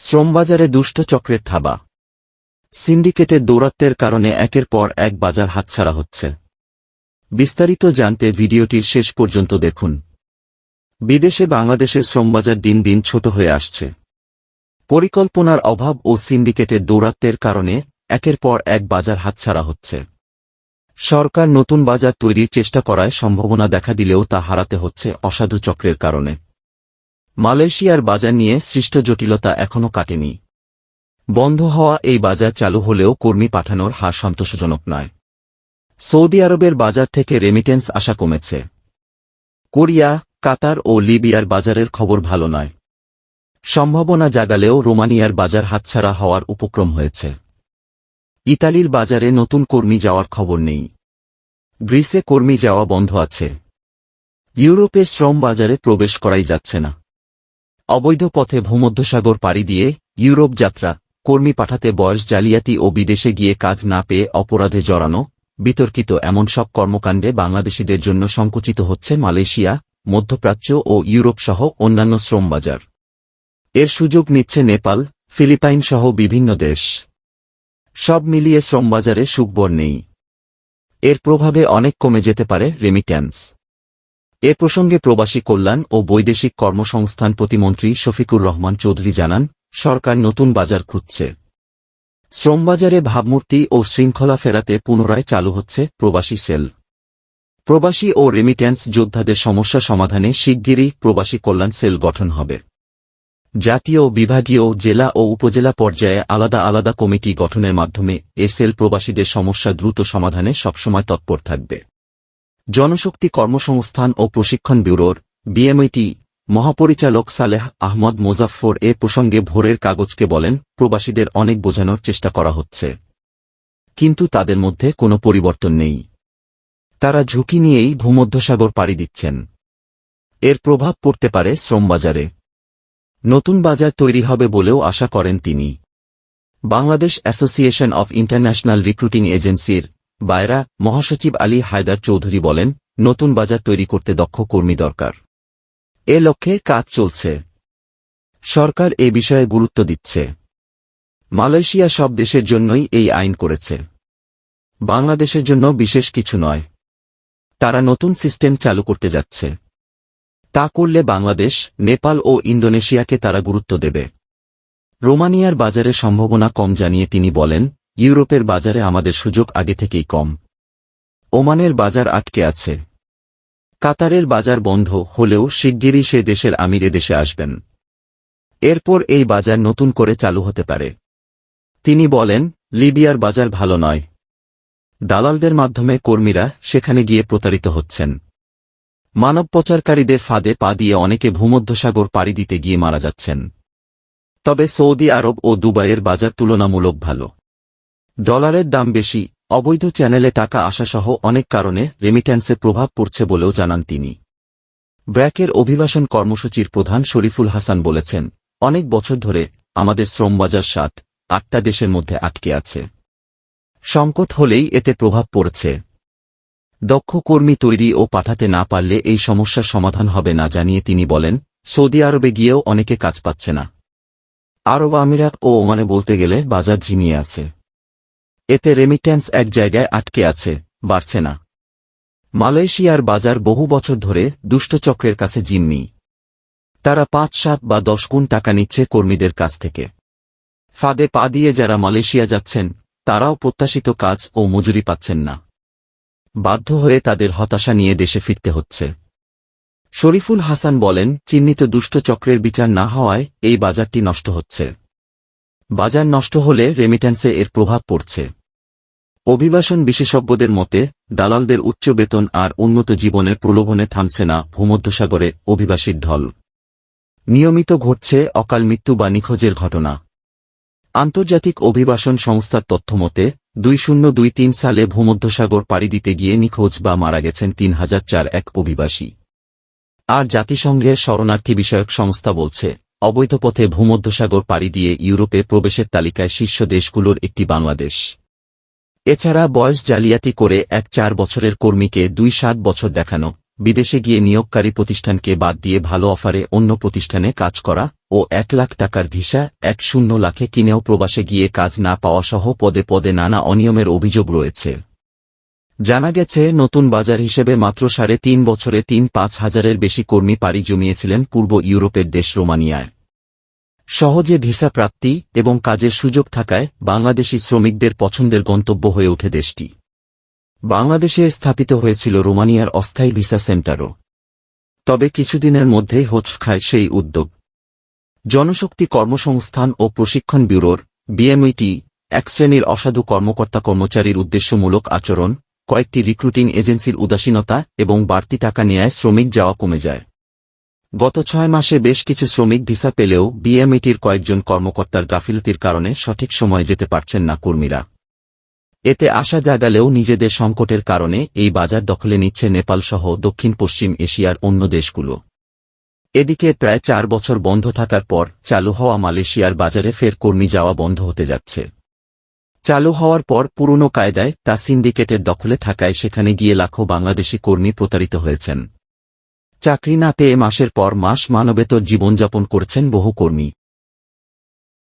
শ্রমবাজারে দুষ্ট চক্রের থাবা। সিন্ডিকেটের দৌরাত্বের কারণে একের পর এক বাজার হাতছাড়া হচ্ছে। বিস্তারিত জানতে ভিডিওটির শেষ পর্যন্ত দেখুন। বিদেশে বাংলাদেশের শ্রমবাজার দিন দিন ছোট হয়ে আসছে। পরিকল্পনার অভাব ও সিন্ডিকেটের দৌরাত্বের কারণে একের পর এক বাজার হাতছাড়া হচ্ছে। সরকার নতুন বাজার তৈরির চেষ্টা করায় সম্ভাবনা দেখা দিলেও তা হারাতে হচ্ছে অসাধু চক্রের কারণে। মালয়েশিয়ার বাজার নিয়ে সৃষ্ট জটিলতা এখনও কাটেনি। বন্ধ হওয়া এই বাজার চালু হলেও কর্মী পাঠানোর হার সন্তোষজনক নয়। সৌদি আরবের বাজার থেকে রেমিটেন্স আশা কমেছে। কোরিয়া, কাতার ও লিবিয়ার বাজারের খবর ভালো নয়। সম্ভাবনা জাগালেও রোমানিয়ার বাজার হাতছাড়া হওয়ার উপক্রম হয়েছে। ইতালির বাজারে নতুন কর্মী যাওয়ার খবর নেই। গ্রিসে কর্মী যাওয়া বন্ধ আছে। ইউরোপের শ্রম বাজারে প্রবেশ করাই যাচ্ছে না। অবৈধ পথে ভূমধ্যসাগর পাড়ি দিয়ে ইউরোপ যাত্রা, কর্মী পাঠাতে বয়স জালিয়াতি ও বিদেশে গিয়ে কাজ না পেয়ে অপরাধে জড়ানো, বিতর্কিত এমন সব কর্মকাণ্ডে বাংলাদেশিদের জন্য সংকুচিত হচ্ছে মালয়েশিয়া, মধ্যপ্রাচ্য ও ইউরোপ সহ অন্যান্য শ্রমবাজার। এর সুযোগ নিচ্ছে নেপাল ফিলিপাইন সহ বিভিন্ন দেশ। সব মিলিয়ে শ্রমবাজারে সুখবর নেই। এর প্রভাবে অনেক কমে যেতে পারে রেমিট্যান্স এ প্রসঙ্গে প্রবাসী কল্যাণ ও বৈদেশিক কর্মসংস্থান প্রতিমন্ত্রী শফিকুর রহমান চৌধুরী জানান, সরকার নতুন বাজার খুঁজছে। শ্রমবাজারে ভাবমূর্তি ও শৃঙ্খলা ফেরাতে পুনরায় চালু হচ্ছে প্রবাসী সেল। প্রবাসী ও রেমিট্যান্স যোদ্ধাদের সমস্যা সমাধানে শিগগিরই প্রবাসী কল্যাণ সেল গঠন হবে। জাতীয়, বিভাগীয়, জেলা ও উপজেলা পর্যায়ে আলাদা আলাদা কমিটি গঠনের মাধ্যমে এ সেল প্রবাসীদের সমস্যা দ্রুত সমাধানে সবসময় তৎপর থাকবে। জনশক্তি কর্মসংস্থান ও প্রশিক্ষণ ব্যুরোর, বিএমইটি, মহাপরিচালক সালেহ আহমদ মোজাফফর এ প্রসঙ্গে ভোরের কাগজকে বলেন, প্রবাসীদের অনেক বোঝানোর চেষ্টা করা হচ্ছে। কিন্তু তাদের মধ্যে কোনো পরিবর্তন নেই। তারা ঝুঁকি নিয়েই ভূমধ্যসাগর পাড়ি দিচ্ছেন। এর প্রভাব পড়তে পারে শ্রমবাজারে। নতুন বাজার তৈরি হবে বলেও আশা করেন তিনি। Bangladesh association of international recruiting এজেন্সির বায়রা মহাসচিব আলী হায়দার চৌধুরী বলেন, নতুন বাজার তৈরি করতে দক্ষ কর্মী দরকার। এ লক্ষ্যে কাজ চলছে। সরকার এ বিষয়ে গুরুত্ব দিচ্ছে। মালয়েশিয়া সব দেশের জন্যই এই আইন করেছে। বাংলাদেশের জন্য বিশেষ কিছু নয়। তারা নতুন সিস্টেম চালু করতে যাচ্ছে। তা করলে বাংলাদেশ, নেপাল ও ইন্দোনেশিয়াকে তারা গুরুত্ব দেবে। রোমানিয়ার বাজারে সম্ভাবনা কম জানিয়ে তিনি বলেন ইউরোপের বাজারে আমাদের সুযোগ আগে থেকেই কম। ওমানের বাজার আটকে আছে। কাতারের বাজার বন্ধ হলেও শিগগিরই সে দেশের আমির দেশে আসবেন। এরপর এই বাজার নতুন করে চালু হতে পারে। তিনি বলেন, লিবিয়ার বাজার ভালো নয়। দালালদের মাধ্যমে কর্মীরা সেখানে গিয়ে প্রতারিত হচ্ছেন। মানব পাচারকারীদের ফাঁদে পা দিয়ে অনেকে ভূমধ্যসাগর পাড়ি দিতে গিয়ে মারা যাচ্ছেন। তবে সৌদি আরব ও দুবাইয়ের বাজার তুলনামূলক ভালো। ডলারের দাম বেশি, অবৈধ চ্যানেলে টাকা আসাসহ অনেক কারণে রেমিট্যান্সে প্রভাব পড়ছে বলেও জানান তিনি। ব্র্যাকের অভিবাসন কর্মসূচির প্রধান শরীফুল হাসান বলেছেন, অনেক বছর ধরে আমাদের শ্রমবাজার সাত, আটটা দেশের মধ্যে আটকে আছে। সংকট হলেই এতে প্রভাব পড়ছে। দক্ষ কর্মী তৈরি ও পাঠাতে না পারলে এই সমস্যার সমাধান হবে না জানিয়ে তিনি বলেন, সৌদি আরবে গিয়েও অনেকে কাজ পাচ্ছে না। আরব আমিরাত ও ওমানে বলতে গেলে বাজার ঝিমিয়ে আছে। এতে রেমিট্যান্স এক জায়গায় আটকে আছে, বাড়ছে না। মালয়েশিয়ার বাজার বহু বছর ধরে দুষ্টচক্রের কাছে জিম্মি। তারা পাঁচ, সাত বা দশ গুণ টাকা নিচ্ছে কর্মীদের কাছ থেকে। ফাঁদে পা দিয়ে যারা মালয়েশিয়া যাচ্ছেন, তারাও প্রত্যাশিত কাজ ও মজুরি পাচ্ছেন না। বাধ্য হয়ে তাদের হতাশা নিয়ে দেশে ফিরতে হচ্ছে। শরীফুল হাসান বলেন, চিহ্নিত দুষ্ট চক্রের বিচার না হওয়ায় এই বাজারটি নষ্ট হচ্ছে। বাজার নষ্ট হলে রেমিট্যান্সে এর প্রভাব পড়ছে। অভিবাসন বিশেষজ্ঞদের মতে, দালালদের উচ্চ বেতন আর উন্নত জীবনের প্রলোভনে থামছে না ভূমধ্যসাগরে অভিবাসীর ঢল। নিয়মিত ঘটছে অকাল মৃত্যু বা নিখোঁজের ঘটনা। আন্তর্জাতিক অভিবাসন সংস্থার তথ্যমতে দুই শূন্য দুই তিন সালে ভূমধ্যসাগর পাড়ি দিতে গিয়ে নিখোঁজ বা মারা গেছেন তিন হাজার চার এক অভিবাসী। আর জাতিসংঘের শরণার্থী বিষয়ক সংস্থা বলছে, অবৈধ পথে ভূমধ্যসাগর পাড়ি দিয়ে ইউরোপে প্রবেশের তালিকায় শীর্ষ দেশগুলোর একটি বাংলাদেশ। এছাড়া বয়স জালিয়াতি করে এক চার বছরের কর্মীকে দুই সাত বছর দেখানো, বিদেশে গিয়ে নিয়োগকারী প্রতিষ্ঠানকে বাদ দিয়ে ভালো অফারে অন্য প্রতিষ্ঠানে কাজ করা ও এক লাখ টাকার ভিসা এক শূন্য লাখে কিনেও প্রবাসে গিয়ে কাজ না পাওয়া সহ পদে পদে নানা অনিয়মের অভিযোগ রয়েছে। জানা গেছে, নতুন বাজার হিসেবে মাত্র সাড়ে তিন বছরে তিন পাঁচ হাজারের বেশি কর্মী পাড়ি জমিয়েছিলেন পূর্ব ইউরোপের দেশ রোমানিয়ায়। সহজে ভিসা প্রাপ্তি এবং কাজের সুযোগ থাকায় বাংলাদেশি শ্রমিকদের পছন্দের গন্তব্য হয়ে ওঠে দেশটি। বাংলাদেশে স্থাপিত হয়েছিল রোমানিয়ার অস্থায়ী ভিসা সেন্টারও। তবে কিছুদিনের মধ্যেই হোচ খায় সেই উদ্যোগ। জনশক্তি কর্মসংস্থান ও প্রশিক্ষণ ব্যুরোর, বিএমইটি, এক শ্রেণির অসাধু কর্মকর্তা কর্মচারীর উদ্দেশ্যমূলক আচরণ, কয়েকটি রিক্রুটিং এজেন্সির উদাসীনতা এবং বাড়তি টাকা নেয়ায় শ্রমিক যাওয়া কমে যায়। গত ছয় মাসে বেশ কিছু শ্রমিক ভিসা পেলেও বিএমইটির কয়েকজন কর্মকর্তার গাফিলতির কারণে সঠিক সময়ে যেতে পারছেন না কর্মীরা। এতে আশা জাগালেও নিজেদের সংকটের কারণে এই বাজার দখলে নিচ্ছে নেপাল সহ দক্ষিণ পশ্চিম এশিয়ার অন্য দেশগুলো। এদিকে প্রায় চার বছর বন্ধ থাকার পর চালু হওয়া মালয়েশিয়ার বাজারে ফের কর্মী যাওয়া বন্ধ হতে যাচ্ছে। চালু হওয়ার পর পুরনো কায়দায় তা সিন্ডিকেটের দখলে থাকায় সেখানে গিয়ে লাখো বাংলাদেশি কর্মী প্রতারিত হয়েছেন। চাকরি না পেয়ে মাসের পর মাস মানবেতর জীবনযাপন করছেন বহু কর্মী।